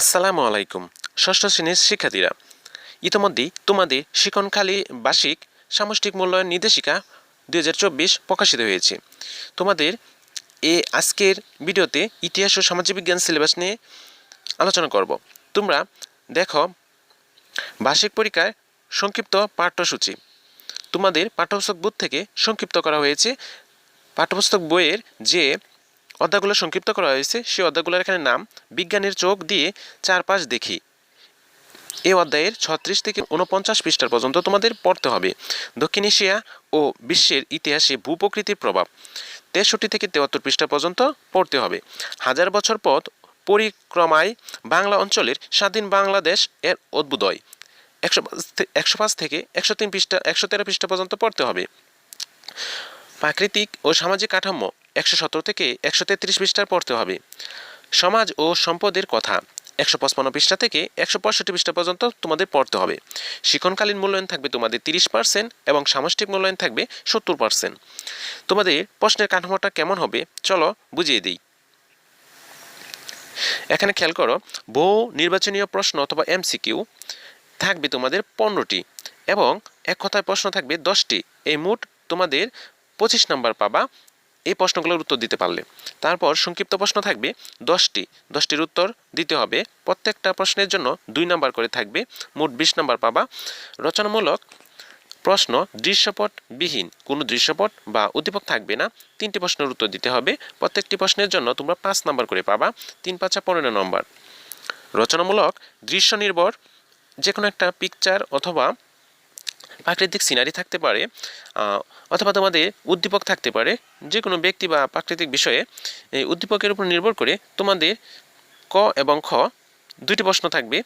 আসসালামু আলাইকুম। ষষ্ঠ শ্রেণির শিক্ষার্থীরা ইতোমধ্যেই তোমাদের শিকনখালী বার্ষিক সামষ্টিক মূল্যায়ন নির্দেশিকা দুই হাজার চব্বিশ প্রকাশিত হয়েছে। তোমাদের এ আজকের ভিডিওতে ইতিহাস ও সামাজিক বিজ্ঞান সিলেবাস নিয়ে আলোচনা করব। তোমরা দেখো, বার্ষিক পরীক্ষার সংক্ষিপ্ত পাঠ্যসূচি। তোমাদের পাঠ্যপুস্তক বুথ থেকে সংক্ষিপ্ত করা হয়েছে। পাঠ্যপুস্তক বইয়ের যে অধ্যায়গুলো সংক্ষিপ্ত করা হয়েছে। সেই অধ্যায়গুলোর এখানে নাম, বিজ্ঞানের চোখ দিয়ে চারপাশ দেখি। এই অধ্যায়ের ছত্রিশ থেকে উনপঞ্চাশ পৃষ্ঠার পর্যন্ত তোমাদের পড়তে হবে। দক্ষিণ এশিয়া ও বিশ্বের ইতিহাসে ভূপ্রকৃতির প্রভাব, তেষট্টি থেকে তেয়াত্তর পৃষ্ঠা পর্যন্ত পড়তে হবে। হাজার বছর পথ পরিক্রমায় বাংলা অঞ্চলের স্বাধীন বাংলাদেশ এর অদ্ভুদয় একশো একশো পাঁচ থেকে একশো তিন পৃষ্ঠা, একশো তেরো পৃষ্ঠা পর্যন্ত পড়তে হবে। প্রাকৃতিক ও সামাজিক কাঠামো একশো সতেরো থেকে একশো তেত্রিশ পৃষ্ঠার পড়তে হবে। সমাজ ও সম্পদের কথা, একশো পঁচপান্ন পৃষ্ঠা থেকে একশো পঁয়ষট্টি পৃষ্ঠা পর্যন্ত তোমাদের পড়তে হবে। শিক্ষণকালীন মূল্যায়ন থাকবে তোমাদের তিরিশ পার্সেন্ট এবং সামষ্টিক মূল্যায়ন থাকবে সত্তর পার্সেন্ট। তোমাদের প্রশ্নের কাঠামোটা কেমন হবে, চলো বুঝিয়ে দিই। এখানে খেয়াল করো, বহু নির্বাচনীয় প্রশ্ন অথবা এমসিকিউ থাকবে তোমাদের পনেরোটি এবং এক কথায় প্রশ্ন থাকবে দশটি। এই মোট তোমাদের পঁচিশ নাম্বার পাবা এই প্রশ্নগুলোর উত্তর দিতে পারলে। তারপর সংক্ষিপ্ত প্রশ্ন থাকবে দশটি। দশটির উত্তর দিতে হবে। প্রত্যেকটা প্রশ্নের জন্য দুই নাম্বার করে থাকবে। মোট বিশ নাম্বার পাবা। রচনামূলক প্রশ্ন দৃশ্যপট বিহীন কোনো দৃশ্যপট বা উদ্দীপক থাকবে না। তিনটি প্রশ্নের উত্তর দিতে হবে। প্রত্যেকটি প্রশ্নের জন্য তোমরা পাঁচ নাম্বার করে পাবা। তিন পাঁচা পনেরো নম্বর। রচনামূলক দৃশ্য নির্ভর যে কোনো একটা পিকচার অথবা প্রাকৃতিক সিনারি থাকতে পারে অথবা তোমাদের উদ্দীপক থাকতে পারে যে কোনো ব্যক্তি বা প্রাকৃতিক বিষয়ে, এই উদ্দীপকের উপর নির্ভর করে তোমাদের ক এবং খ, দুইটি প্রশ্ন থাকবে।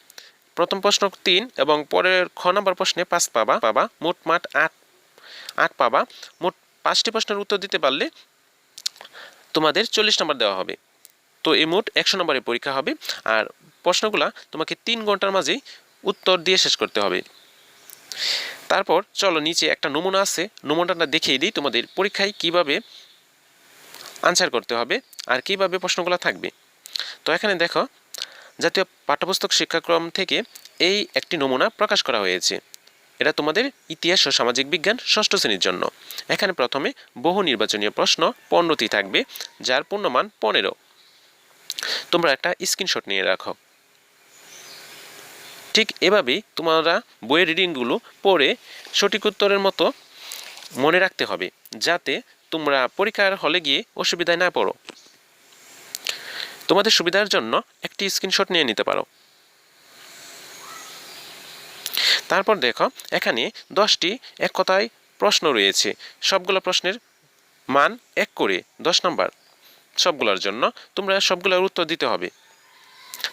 প্রথম প্রশ্ন তিন এবং পরের খ নম্বর প্রশ্নে পাঁচ পাবা পাবা, মোট মাঠ আট আট পাবা। মোট পাঁচটি প্রশ্নের উত্তর দিতে পারলে তোমাদের চল্লিশ নম্বর দেওয়া হবে। তো এই মোট একশো নম্বরের পরীক্ষা হবে আর প্রশ্নগুলা তোমাকে তিন ঘণ্টার মাঝেই উত্তর দিয়ে শেষ করতে হবে। তারপর চলো নিচে একটা নমুনা আছে। নমুনাটা দেখিয়ে দিই তোমাদের পরীক্ষায় কীভাবে আনসার করতে হবে আর কীভাবে প্রশ্নগুলো থাকবে। তো এখানে দেখো, জাতীয় পাঠ্যপুস্তক শিক্ষাক্রম থেকে এই একটি নমুনা প্রকাশ করা হয়েছে। এটা তোমাদের ইতিহাস ও সামাজিক বিজ্ঞান ষষ্ঠ শ্রেণির জন্য। এখানে প্রথমে বহু নির্বাচনীয় প্রশ্ন পণ্যটি থাকবে, যার পূর্ণমান পনেরো। তোমরা একটা স্ক্রিনশট নিয়ে রাখো। ঠিক এভাবেই তোমরা বইয়ের রিডিংগুলো পড়ে সঠিক উত্তরের মতো মনে রাখতে হবে, যাতে তোমরা পরীক্ষার হলে গিয়ে অসুবিধায় না পড়ো। তোমাদের সুবিধার জন্য একটি স্ক্রিনশট নিয়ে নিতে পারো। তারপর দেখো, এখানে দশটি এক কথায় প্রশ্ন রয়েছে। সবগুলো প্রশ্নের মান এক করে দশ নম্বর। সবগুলোর জন্য তোমরা সবগুলোর উত্তর দিতে হবে।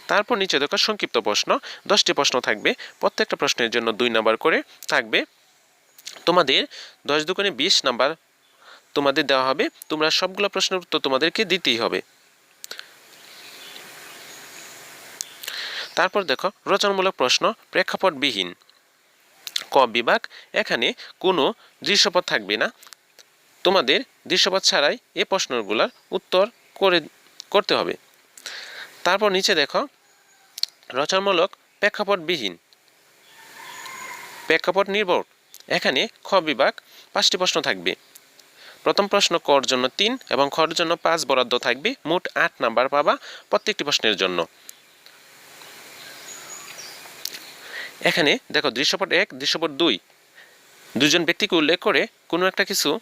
তারপর নিচে দেখো সংক্ষিপ্ত প্রশ্ন। দশটি প্রশ্ন থাকবে। প্রত্যেকটা প্রশ্নের জন্য দুই নাম্বার করে থাকবে। তোমাদের দশ দোকানে বিশ নাম্বার তোমাদের দেওয়া হবে। তোমরা সবগুলো প্রশ্নের উত্তর তোমাদেরকে দিতেই হবে। তারপর দেখো, রচনামূলক প্রশ্ন প্রেক্ষাপটবিহীন। ক বিভাগ, এখানে কোনো দৃশ্যপট থাকবে না। তোমাদের দৃশ্যপথ ছাড়াই এ প্রশ্নগুলোর উত্তর করে, করতে হবে। তারপর নিচে দেখো রচনামূলক প্রেক্ষাপটবিহীন। প্রেক্ষাপট নির্ভর। এখানে খ বিভাগ পাঁচটি প্রশ্ন থাকবে। প্রথম প্রশ্ন কর জন্য তিন এবং খর জন্য পাঁচ বরাদ্দ থাকবে। মোট আট নাম্বার পাবা প্রত্যেকটি প্রশ্নের জন্য। এখানে দেখো, দৃশ্যপট এক, দৃশ্যপট দুই। দুজন ব্যক্তিকে উল্লেখ করে কোনো একটা কিছু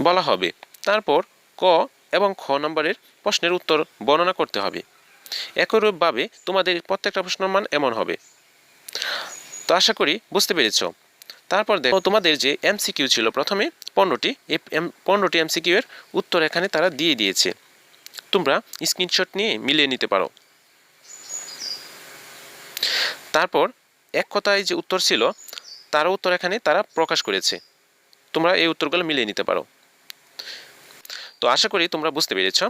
বলা হবে। তারপর ক এবং খ নম্বরের প্রশ্নের উত্তর বর্ণনা করতে হবে। একইরূপভাবে তোমাদের প্রত্যেকটা প্রশ্নের মান এমন হবে। তো আশা করি বুঝতে পেরেছ। তারপর দেখো, তোমাদের যে এমসিকিউ ছিল প্রথমে, পনেরোটি এই পনেরোটি এমসিকিউ এর উত্তর এখানে তারা দিয়ে দিয়েছে। তোমরা স্ক্রিনশট নিয়ে মিলিয়ে নিতে পারো। তারপর এক কথায় যে উত্তর ছিল, তার উত্তর এখানে তারা প্রকাশ করেছে। তোমরা এই উত্তরগুলো মিলিয়ে নিতে পারো। তো আশা করি তোমরা বুঝতে পেরেছ।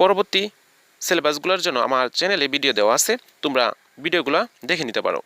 পরবর্তী সিলেবাসগুলোর জন্য আমার চ্যানেলে ভিডিও দেওয়া আছে তোমরা ভিডিওগুলো দেখে নিতে পারো।